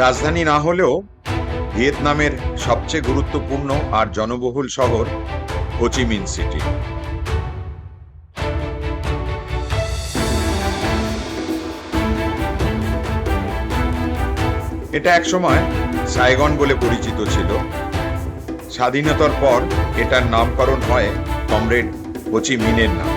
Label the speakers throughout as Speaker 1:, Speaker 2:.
Speaker 1: রাজধানী না হলেও ভিয়েতনামের সবচেয়ে গুরুত্বপূর্ণ আর জনবহুল শহর হোচিমিন সিটি। এটা একসময় সাইগন বলে পরিচিত ছিল। স্বাধীনতার পর এটার নামকরণ হয় কমরেড হোচি মিনের নামে।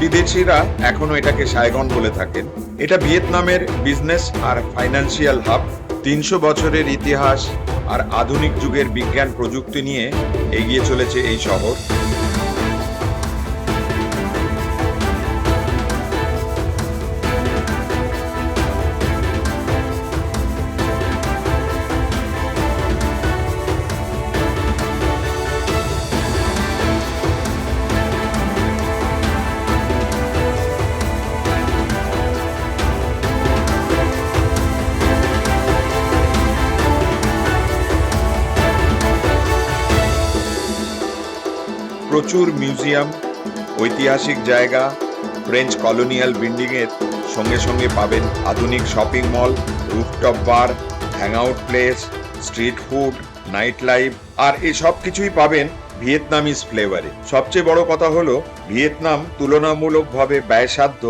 Speaker 1: বিদেশিরা এখনও এটাকে সায়গন বলে থাকেন। এটা ভিয়েতনামের বিজনেস আর ফাইন্যান্সিয়াল হাব, তিনশো বছরের ইতিহাস আর আধুনিক যুগের বিজ্ঞান প্রযুক্তি নিয়ে এগিয়ে চলেছে এই শহর। প্রচুর মিউজিয়াম, ঐতিহাসিক জায়গা, ফ্রেঞ্চ কলোনিয়াল বিল্ডিংয়ের সঙ্গে সঙ্গে পাবেন আধুনিক shopping mall, rooftop bar, hangout place, street food, night life, আর এই সব কিছুই পাবেন ভিয়েতনামিজ ফ্লেভারে। সবচেয়ে বড় কথা হলো, ভিয়েতনাম তুলনামূলকভাবে ব্যয়সাধ্য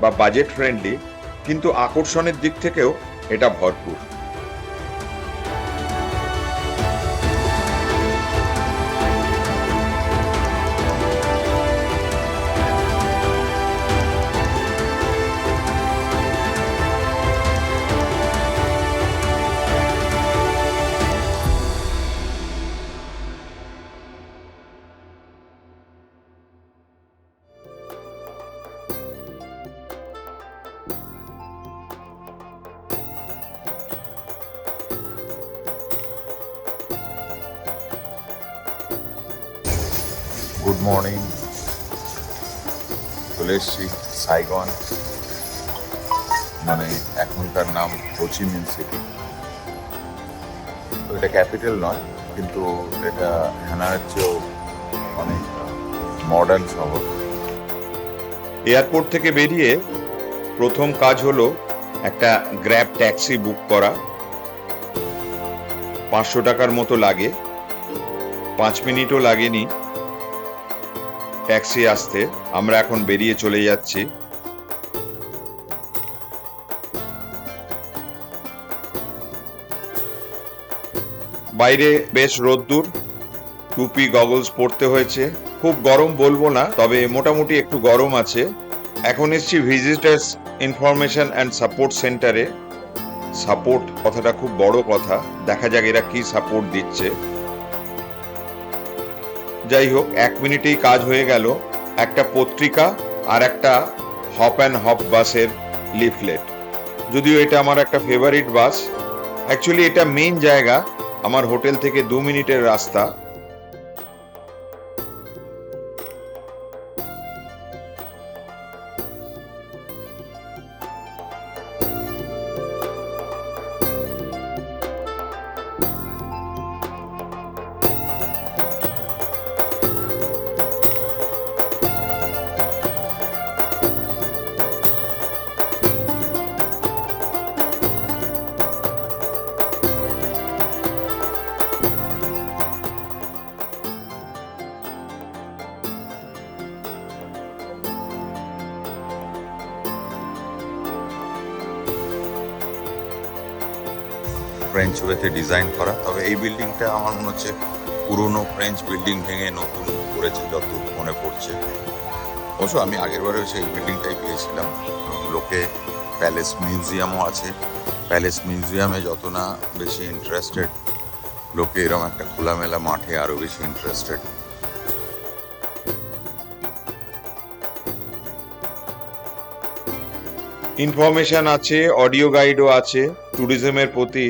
Speaker 1: বা বাজেট ফ্রেন্ডলি, কিন্তু আকর্ষণের দিক থেকেও এটা ভরপুর। চলে এসছি সাইগন মানে এখনকার নাম হোচিমিন সিটি তো এটা ক্যাপিটাল নয়, কিন্তু এটা হ্যানার চেয়েও অনেক মডার্ন শহর। এয়ারপোর্ট থেকে বেরিয়ে প্রথম কাজ হলো একটা গ্র্যাব ট্যাক্সি বুক করা। পাঁচশো টাকার মতো লাগে। পাঁচ মিনিটও লাগেনি। ট্যাক্সি আসতে, আমরা এখন বেরিয়ে চলে যাচ্ছি। বাইরে বেশ রোদ্দুর, টুপি গগলস পরতে হয়েছে। খুব গরম বলব না, তবে মোটামুটি একটু গরম আছে। এখন এসছি ভিজিটার্স ইনফরমেশন অ্যান্ড সাপোর্ট সেন্টারে সাপোর্ট কথাটা খুব বড় কথা। দেখা যাক এরা কি সাপোর্ট দিচ্ছে। যাই হোক, এক মিনিটেই কাজ হয়ে গেল। একটা পত্রিকা আর একটা হপ অ্যান্ড হপ বাসের লিফলেট। যদিও এটা আমার একটা ফেভারিট বাস। অ্যাকচুয়ালি এটা মেইন জায়গা। আমার হোটেল থেকে দু মিনিটের রাস্তা। ওয়েতে ডিজাইন করা। তবে এই বিল্ডিংটা আমার মনে হচ্ছে পুরনো ফ্রেঞ্চ বিল্ডিং ভেঙে নতুন করেছে যত মনে পড়ছে। অবশ্য আমি আগের বারে সেই বিল্ডিংটাই পেয়েছিলাম। লোকে প্যালেস মিউজিয়ামও আছে। প্যালেস মিউজিয়ামে যত না বেশি ইন্টারেস্টেড লোকে এরকম একটা খোলামেলা মাঠে আরও বেশি ইন্টারেস্টেড ইনফরমেশন আছে অডিও গাইডও আছে ট্যুরিজমের প্রতি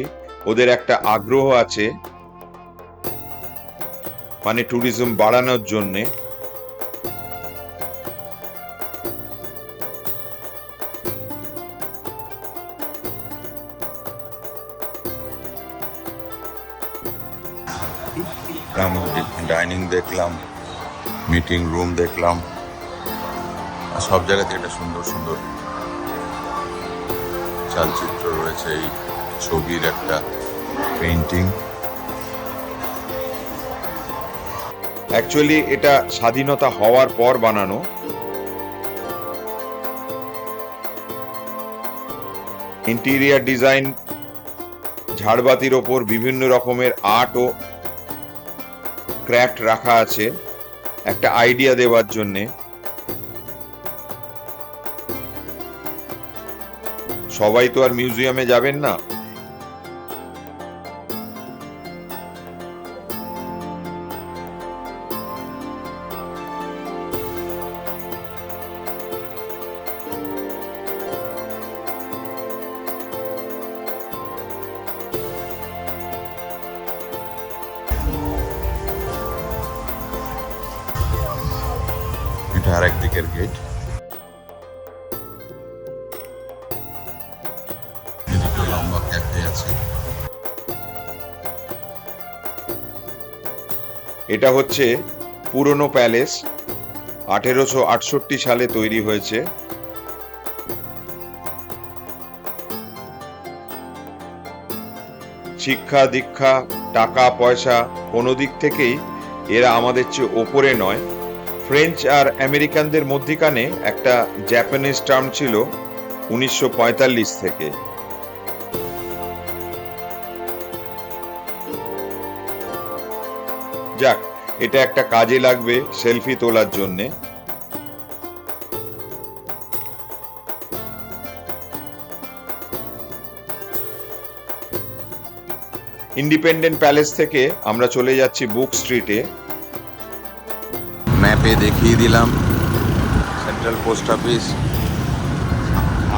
Speaker 1: ওদের একটা আগ্রহ আছে মানে ট্যুরিজম বাড়ানোর জন্যে।
Speaker 2: ডাইনিং দেখলাম মিটিং রুম দেখলাম সব জায়গাতে একটা সুন্দর সুন্দর চালচিত্র রয়েছে এই ছবির একটা পেন্টিং
Speaker 1: অ্যাকচুয়ালি এটা স্বাধীনতা হওয়ার পর বানানো। ইন্টেরিয়ার ডিজাইন ঝাড়বাতির ওপর বিভিন্ন রকমের আর্ট ও ক্র্যাফট রাখা আছে। একটা আইডিয়া দেওয়ার জন্যে। সবাই তো আর মিউজিয়ামে যাবেন না।
Speaker 2: এটা
Speaker 1: হচ্ছে পুরনো প্যালেস। আঠেরোশো আটষট্টি সালে তৈরি হয়েছে। শিক্ষা, দীক্ষা, টাকা, পয়সা কোনো দিক থেকেই এরা আমাদের চেয়ে ওপরে নয়। ফ্রেঞ্চ আর আমেরিকানদের মধ্যিখানে একটা জাপানিজ টার্ম ছিল উনিশশো পঁয়তাল্লিশ থেকে। এটা একটা কাজে লাগবে সেলফি তোলার জন্যে। ইন্ডিপেন্ডেন্ট প্যালেস থেকে আমরা চলে যাচ্ছি বুক স্ট্রিটে।
Speaker 2: ম্যাপে দেখিয়ে দিলাম সেন্ট্রাল পোস্ট অফিস।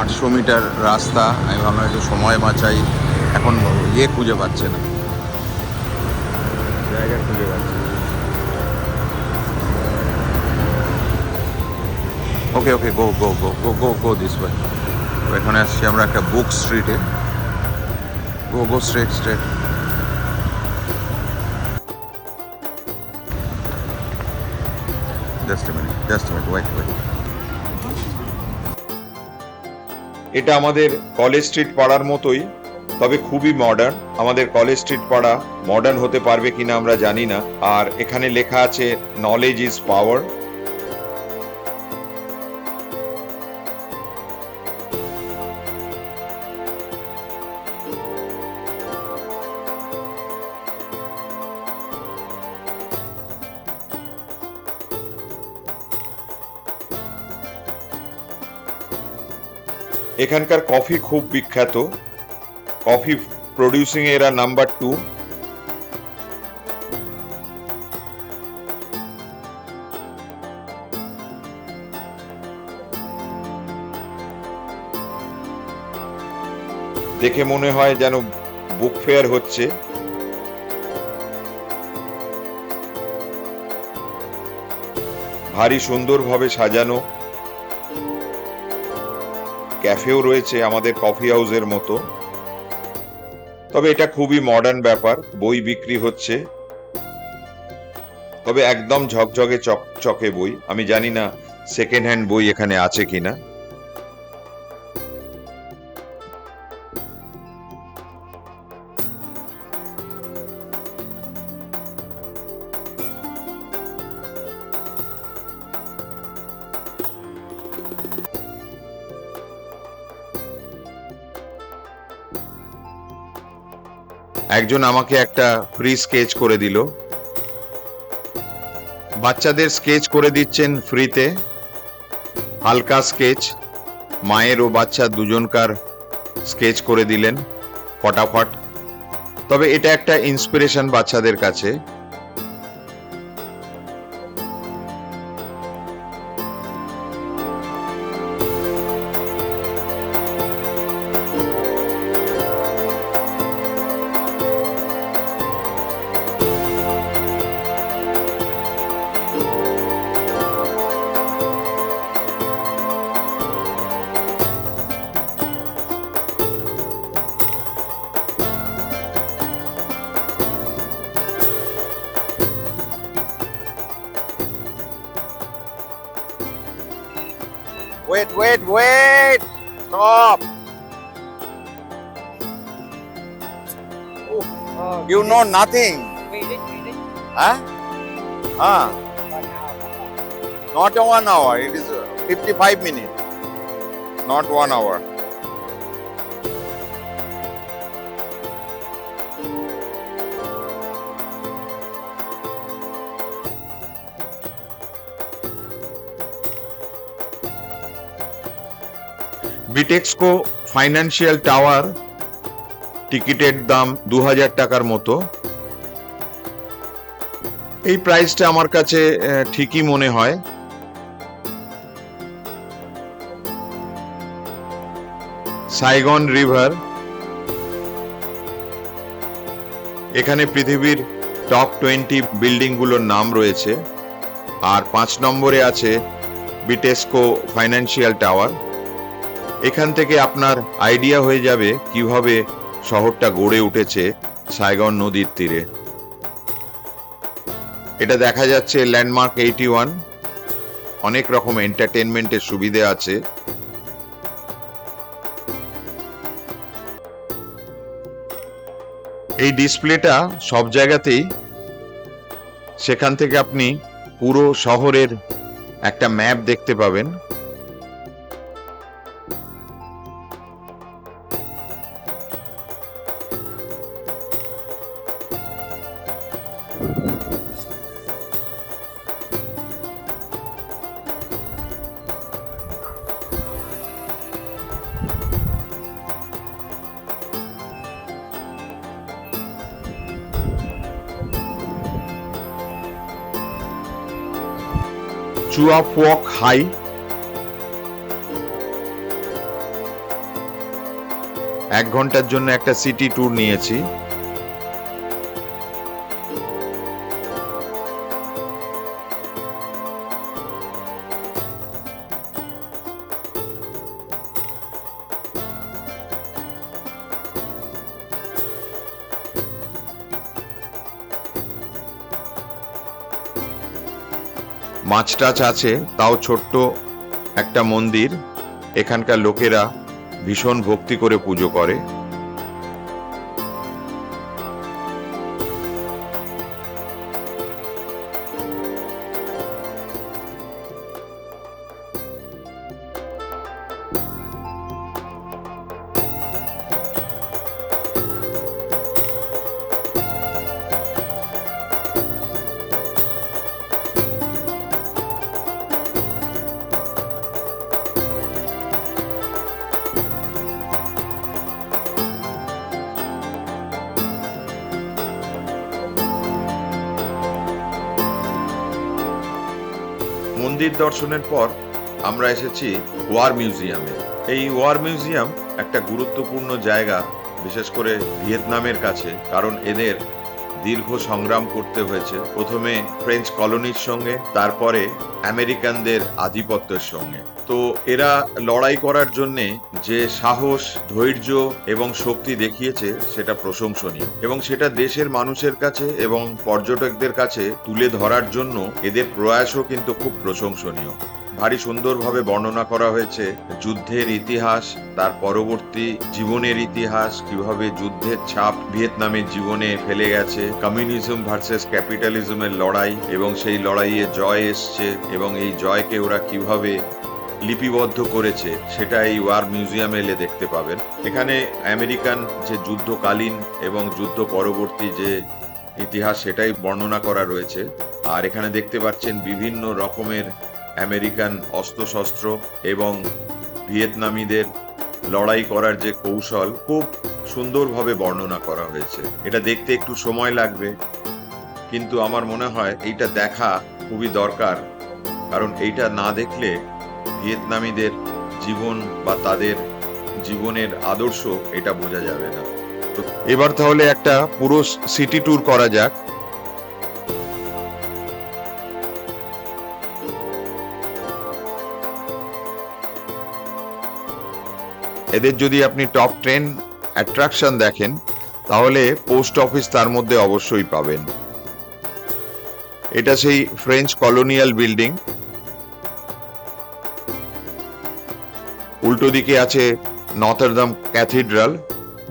Speaker 2: আটশো মিটার রাস্তা, আমি ভাবলাম একটু সময় বাঁচাই। এখন ইয়ে খুঁজে পাচ্ছে না। ওকে ওকে গো গো গো গো গো গো দিস ওয়ে এখানে আসছি আমরা একটা বুক স্ট্রিটে go go straight straight just just
Speaker 1: এটা আমাদের কলেজ স্ট্রিট পাড়ার মতোই, তবে খুবই মডার্ন আমাদের কলেজ স্ট্রিট পাড়া মডার্ন হতে পারবে কিনা আমরা জানি না। আর এখানে লেখা আছে নলেজ ইজ পাওয়ার এখানকার কফি খুব বিখ্যাত। কফি প্রডিউসিং এরা নাম্বার টু দেখে মনে হয় যেন বুক ফেয়ার হচ্ছে। ভারী সুন্দরভাবে সাজানো। ক্যাফেও রয়েছে আমাদের কফি হাউসের মতো। তবে এটা খুবই মডার্ন ব্যাপার, বই বিক্রি হচ্ছে। তবে একদম ঝকঝকে চকচকে বই। আমি জানি না সেকেন্ড হ্যান্ড বই এখানে আছে কিনা। একজন আমাকে একটা ফ্রি স্কেচ করে দিল। বাচ্চাদের স্কেচ করে দিচ্ছেন ফ্রিতে হালকা স্কেচ মায়ের ও বাচ্চা দুজনকার স্কেচ করে দিলেন, ফটাফট। তবে এটা একটা ইন্সপিরেশন বাচ্চাদের কাছে।
Speaker 2: Wait, wait, wait! Stop!
Speaker 3: Oh,
Speaker 2: You know nothing.
Speaker 3: Read it, read it.
Speaker 2: Huh? Ah, not a one hour. It is uh, 55 minutes. Not one hour.
Speaker 1: Bitexco financial tower টিকিটের দাম দু হাজার টাকার মতো। এই প্রাইসটা আমার কাছে ঠিকই মনে হয়। সাইগন রিভার এখানে পৃথিবীর টপ টোয়েন্টি বিল্ডিংগুলোর নাম রয়েছে। আর পাঁচ নম্বরে আছে বিটেস্কো ফাইন্যান্সিয়াল টাওয়ার এখান থেকে আপনার আইডিয়া হয়ে যাবে কীভাবে শহরটা গড়ে উঠেছে সাইগন নদীর তীরে। এটা দেখা যাচ্ছে ল্যান্ডমার্ক এইটি ওয়ান অনেক রকম এন্টারটেনমেন্টের সুবিধে আছে। এই ডিসপ্লেটা সব জায়গাতেই সেখান থেকে আপনি পুরো শহরের একটা ম্যাপ দেখতে পাবেন। চুয়াফোয়াক হাই এক ঘণ্টার জন্য একটা সিটি ট্যুর নিয়েছি। মাছ আছে তাও ছোট্ট একটা মন্দির। এখানকার লোকেরা ভীষণ ভক্তি করে পুজো করে। মন্দির দর্শনের পর আমরা এসেছি ওয়ার মিউজিয়ামে। এই ওয়ার মিউজিয়াম একটা গুরুত্বপূর্ণ জায়গা, বিশেষ করে ভিয়েতনামের কাছে, কারণ এদের দীর্ঘ সংগ্রাম করতে হয়েছে। প্রথমে ফ্রেঞ্চ কলোনির সঙ্গে, তারপরে আমেরিকানদের আধিপত্যের সঙ্গে। তো এরা লড়াই করার জন্য যে সাহস, ধৈর্য এবং শক্তি দেখিয়েছে, সেটা প্রশংসনীয়। এবং সেটা দেশের মানুষের কাছে এবং পর্যটকদের কাছে তুলে ধরার জন্য এদের প্রয়াসও কিন্তু খুব প্রশংসনীয়। ভারী সুন্দরভাবে বর্ণনা করা হয়েছে যুদ্ধের ইতিহাস, তার পরবর্তী জীবনের ইতিহাস, কীভাবে যুদ্ধের ছাপ ভিয়েতনামের জীবনে ফেলে গেছে, কমিউনিজম ভার্সেস ক্যাপিটালিজমের লড়াই এবং সেই লড়াইয়ে জয় এসছে এবং এই জয়কে ওরা কীভাবে লিপিবদ্ধ করেছে, সেটা এই ওয়ার মিউজিয়ামে এলে দেখতে পাবেন। এখানে আমেরিকান যে যুদ্ধকালীন এবং যুদ্ধ পরবর্তী যে ইতিহাস, সেটাই বর্ণনা করা রয়েছে। আর এখানে দেখতে পাচ্ছেন বিভিন্ন রকমের আমেরিকান অস্ত্রশস্ত্র এবং ভিয়েতনামীদের লড়াই করার যে কৌশল খুব সুন্দরভাবে বর্ণনা করা হয়েছে। এটা দেখতে একটু সময় লাগবে, কিন্তু আমার মনে হয় এইটা দেখা খুবই দরকার, কারণ এইটা না দেখলে ভিয়েতনামীদের জীবন বা তাদের জীবনের আদর্শ এটা বোঝা যাবে না। এবার তাহলে একটা পুরো সিটি ট্যুর করা যাক। এদের যদি আপনি টপ টেন অ্যাট্রাকশন দেখেন, তাহলে পোস্ট অফিস তার মধ্যে অবশ্যই পাবেন। এটা সেই ফ্রেঞ্চ কলোনিয়াল বিল্ডিং উল্টো দিকে আছে নটারদাম ক্যাথিড্রাল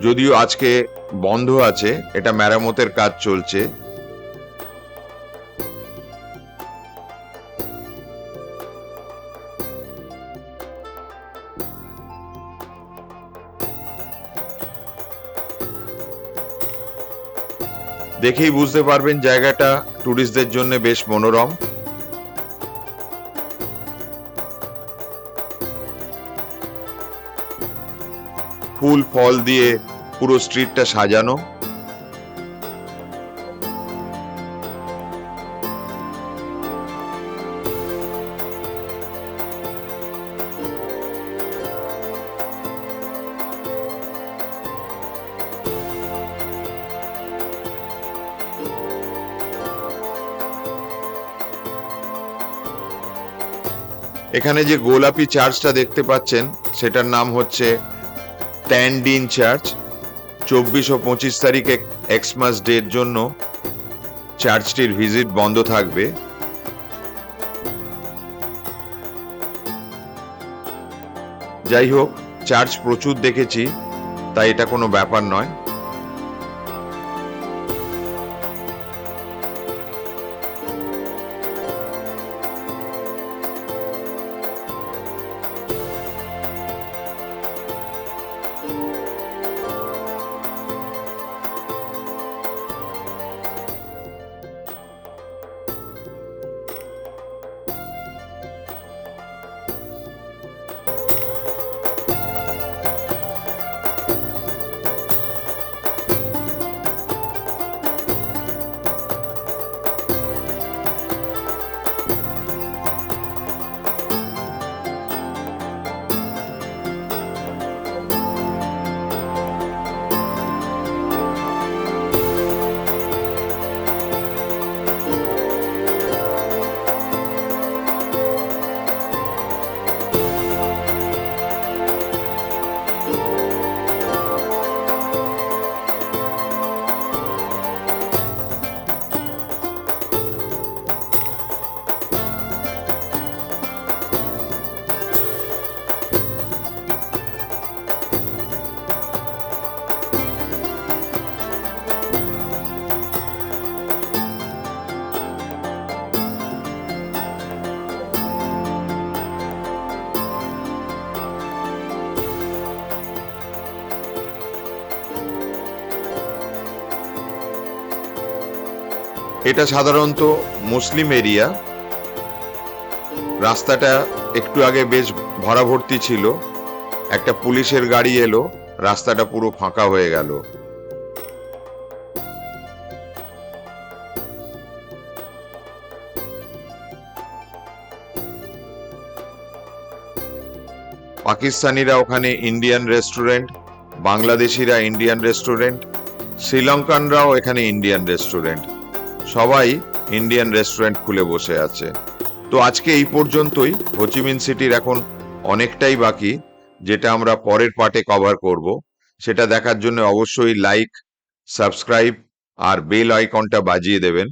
Speaker 1: যদিও আজকে বন্ধ আছে, এটা মেরামতের কাজ চলছে। দেখেই বুঝতে পারবেন জায়গাটা ট্যুরিস্টদের জন্য বেশ মনোরম। ফুল ফল দিয়ে পুরো স্ট্রিটটা সাজানো। এখানে যে গোলাপি চার্চটা দেখতে পাচ্ছেন, সেটার নাম হচ্ছে ট্যান্ডিন চার্চ। চব্বিশ ও পঁচিশ তারিখে এক্সমাস ডের জন্য চার্চটির ভিজিট বন্ধ থাকবে। যাই হোক, চার্চ প্রচুর দেখেছি, তাই এটা কোনো ব্যাপার নয়। এটা সাধারণত মুসলিম এরিয়া। রাস্তাটা একটু আগে বেশ ভরাভর্তি ছিল। একটা পুলিশের গাড়ি এলো, রাস্তাটা পুরো ফাঁকা হয়ে গেল। পাকিস্তানিরা ওখানে ইন্ডিয়ান রেস্টুরেন্ট, বাংলাদেশিরা ইন্ডিয়ান রেস্টুরেন্ট, শ্রীলঙ্কানরাও এখানে ইন্ডিয়ান রেস্টুরেন্ট। সবাই ইন্ডিয়ান রেস্টুরেন্ট খুলে বসে আছে। তো আজকে এই পর্যন্তই। হোচিমিন সিটির এখন অনেকটাই বাকি, যেটা আমরা পরের পার্টে কভার করব। সেটা দেখার জন্য অবশ্যই লাইক সাবস্ক্রাইব আর বেল আইকনটা বাজিয়ে দেবেন।